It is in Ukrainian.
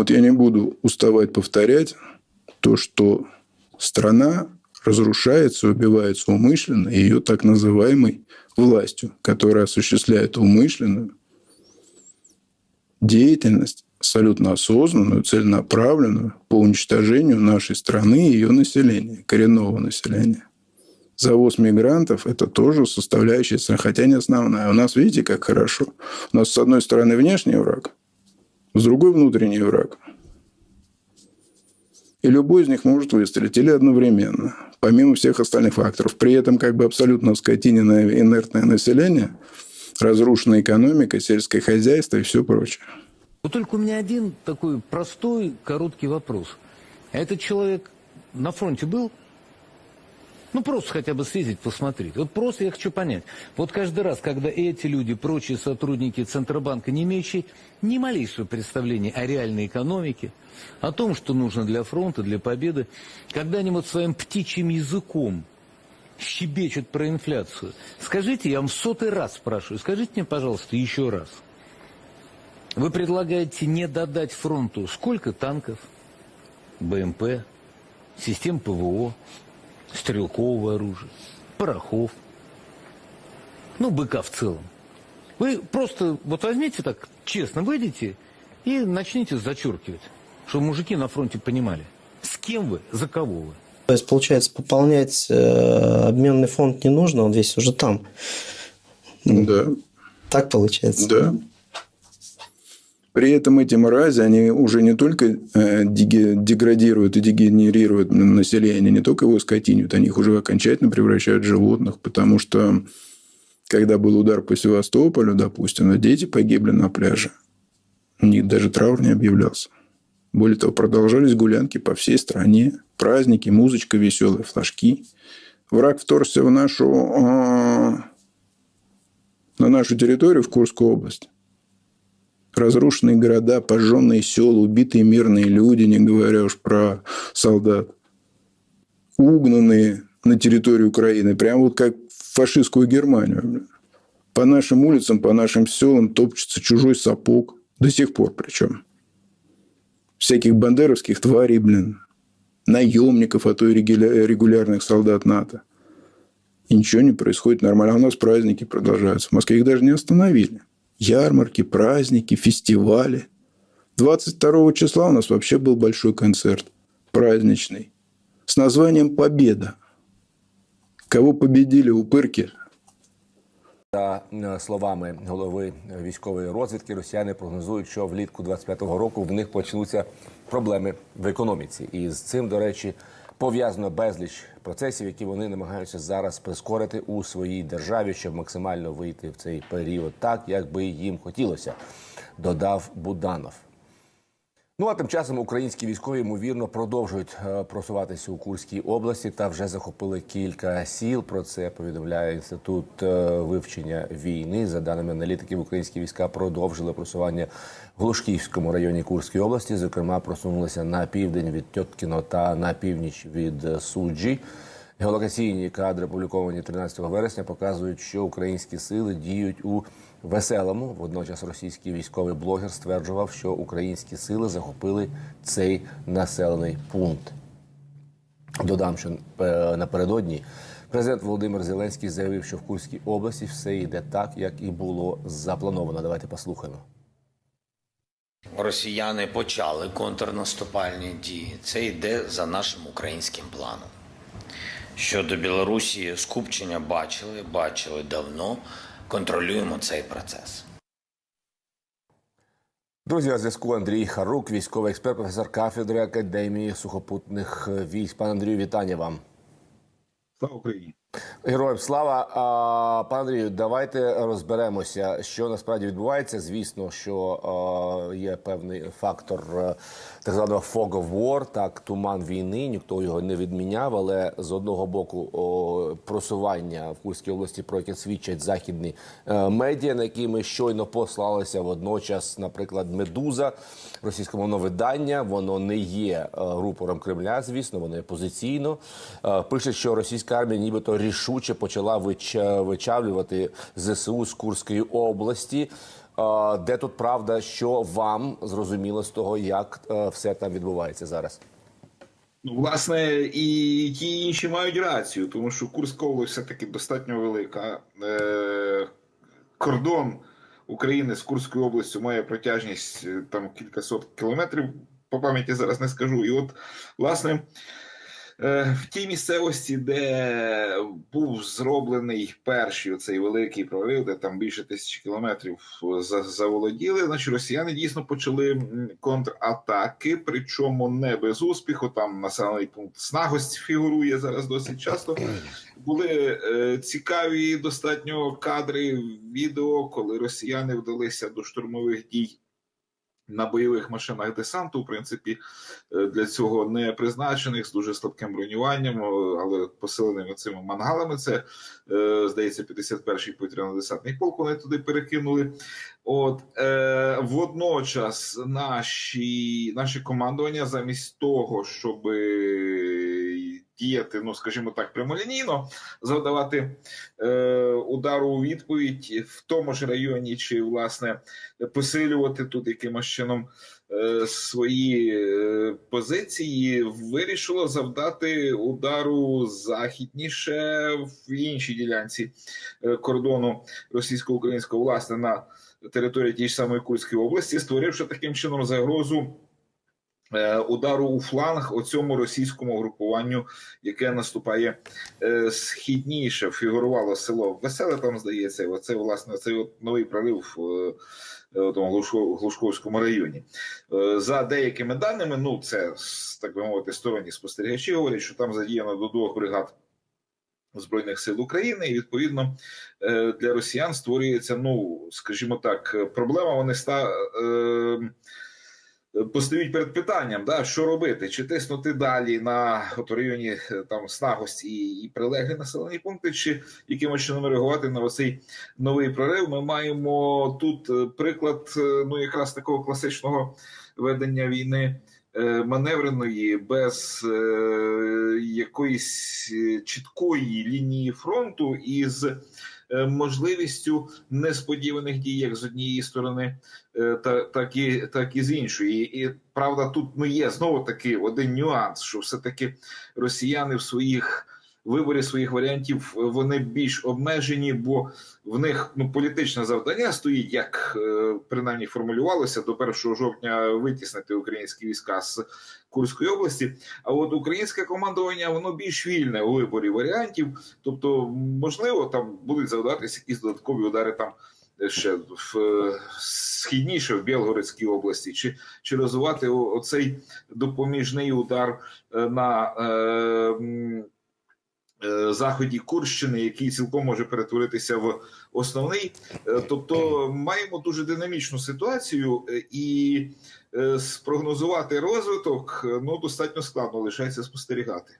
Вот я не буду уставать повторять то, что страна разрушается, убивается умышленно ее так называемой властью, которая осуществляет умышленную деятельность, абсолютно осознанную, целенаправленную по уничтожению нашей страны и ее населения, коренного населения. Завоз мигрантов – это тоже составляющая, хотя не основная. У нас, видите, как хорошо. У нас, с одной стороны, внешний враг, с другой – внутренний враг. И любой из них может выстрелить или одновременно, помимо всех остальных факторов. При этом как бы абсолютно скотиненное инертное население, разрушенная экономика, сельское хозяйство и все прочее. Вот только у меня один такой простой, короткий вопрос. Этот человек на фронте был? Ну, просто хотя бы съездить, посмотреть. Вот просто я хочу понять. Вот каждый раз, когда эти люди, прочие сотрудники Центробанка, не имеющие ни малейшего представления о реальной экономике, о том, что нужно для фронта, для победы, когда они вот своим птичьим языком щебечут про инфляцию, скажите, я вам в сотый раз спрашиваю, скажите мне, пожалуйста, еще раз. Вы предлагаете не додать фронту сколько танков, БМП, систем ПВО, стрелкового оружия, порохов, ну, быка в целом. Вы просто вот возьмите так, честно, выйдите и начните зачеркивать, чтобы мужики на фронте понимали, с кем вы, за кого вы. То есть, получается, пополнять э, обменный фонд не нужно, он весь уже там. Да. Так получается? Да. При этом эти мрази, они уже не только э, деградируют и дегенерируют население, не только его скотинят, они их уже окончательно превращают в животных, потому что когда был удар по Севастополю, допустим, дети погибли на пляже, у них даже траур не объявлялся. Более того, продолжались гулянки по всей стране, праздники, музычка веселая, флажки. Враг вторгся в нашу, а, на нашу территорию, в Курскую область разрушенные города, пожженные села, убитые мирные люди, не говоря уж про солдат, угнанные на территорию Украины, прямо вот как в фашистскую Германию. По нашим улицам, по нашим селам топчется чужой сапог. До сих пор причем. Всяких бандеровских тварей, блин. Наемников, а то и регулярных солдат НАТО. И ничего не происходит нормально. А у нас праздники продолжаются. В Москве их даже не остановили ярмарки, праздники, фестивали. 22 числа у нас вообще был большой концерт праздничный с названием «Победа». Кого победили упирки? За словами голови військової розвідки, росіяни прогнозують, що влітку 25-го року в них почнуться проблеми в економіці, і з цим, до речі, пов'язано безліч процесів, які вони намагаються зараз прискорити у своїй державі, щоб максимально вийти в цей період, так як би їм хотілося, додав Буданов. Ну а тим часом українські військові ймовірно продовжують е, просуватися у Курській області та вже захопили кілька сіл. Про це повідомляє інститут е, вивчення війни. За даними аналітиків, українські війська продовжили просування в Глушківському районі Курської області. Зокрема, просунулися на південь від Тьоткіно та на північ від Суджі. Геолокаційні кадри, опубліковані 13 вересня, показують, що українські сили діють у веселому. Водночас російський військовий блогер стверджував, що українські сили захопили цей населений пункт. Додам, що е, напередодні президент Володимир Зеленський заявив, що в Курській області все йде так, як і було заплановано. Давайте послухаємо. Росіяни почали контрнаступальні дії. Це йде за нашим українським планом. Щодо Білорусі, скупчення бачили, бачили давно. Контролюємо цей процес. Друзі, на зв'язку Андрій Харук, військовий експерт, професор кафедри Академії сухопутних військ. Пане Андрію, вітання вам. Слава Україні! Героям слава А, пане Андрію, давайте розберемося, що насправді відбувається. Звісно, що а, є певний фактор а, так званого fog of war, так туман війни. Ніхто його не відміняв. Але з одного боку о, просування в Курській області, про яке свідчать західні е, медіа, на які ми щойно послалися. Водночас, наприклад, медуза російськомовне видання, воно не є е, рупором Кремля. Звісно, воно є позиційно. Е, пише, що російська армія, нібито рішуче почала вичавлювати ЗСУ з Курської області. Е, Де тут правда, що вам зрозуміло з того, як е, все там відбувається зараз? Ну, власне, і ті інші мають рацію, тому що Курська область все-таки достатньо велика. Е, кордон України з Курською областю має протяжність там кількасот кілометрів, по пам'яті зараз не скажу. І от, власне, в тій місцевості, де був зроблений перший оцей великий прорив, де там більше тисячі кілометрів за- заволоділи, значить росіяни дійсно почали контратаки, причому не без успіху. Там населений пункт Снагость фігурує зараз досить часто. Були е, цікаві достатньо кадри, відео, коли росіяни вдалися до штурмових дій. На бойових машинах десанту, в принципі, е, для цього не призначених з дуже слабким бронюванням, але посиленими цими мангалами. Це е, здається, 51-й повітряно-десантний полк. Вони туди перекинули. От е, водночас наші, наше командування, замість того, щоб діяти, ну скажімо так, прямолінійно, завдавати е, удару у відповідь в тому ж районі, чи власне посилювати тут якимось чином е, свої е, позиції, вирішило завдати удару західніше в іншій ділянці е, кордону російсько-українського власне на території тієї ж самої Курської області, створивши таким чином загрозу. Е, Удару у фланг оцьому російському групуванню, яке наступає е, східніше, фігурувало село Веселе, там здається, і оце власне цей от новий прорив е, е, тому Глушковському районі. За деякими даними, ну це так би мовити, сторонні спостерігачі говорять, що там задіяно до двох бригад Збройних сил України, і відповідно для росіян створюється, ну скажімо так, проблема. Вони ста постають перед питанням, да, що робити, чи тиснути далі на от районі е, там Снагость і, і прилеглі населені пункти, чи якимось чином реагувати на оцей новий прорив. Ми маємо тут е, приклад, е, ну якраз такого класичного ведення війни маневреної без е, якоїсь е, чіткої лінії фронту із з можливістю несподіваних дій як з однієї сторони, е, та, так, і, так і з іншої. І правда, тут ну, є знову таки один нюанс, що все-таки росіяни в своїх виборі своїх варіантів вони більш обмежені, бо в них ну політичне завдання стоїть, як е, принаймні формулювалося до 1 жовтня витіснити українські війська з Курської області. А от українське командування воно більш вільне у виборі варіантів. Тобто, можливо, там будуть завдатися якісь додаткові удари там. Ще в е, східніше в Білгородській області, чи, чи розвивати оцей допоміжний удар е, на е, е, заході Курщини, який цілком може перетворитися в основний. Е, Тобто маємо дуже динамічну ситуацію, е, і е, спрогнозувати розвиток е, ну достатньо складно лишається спостерігати.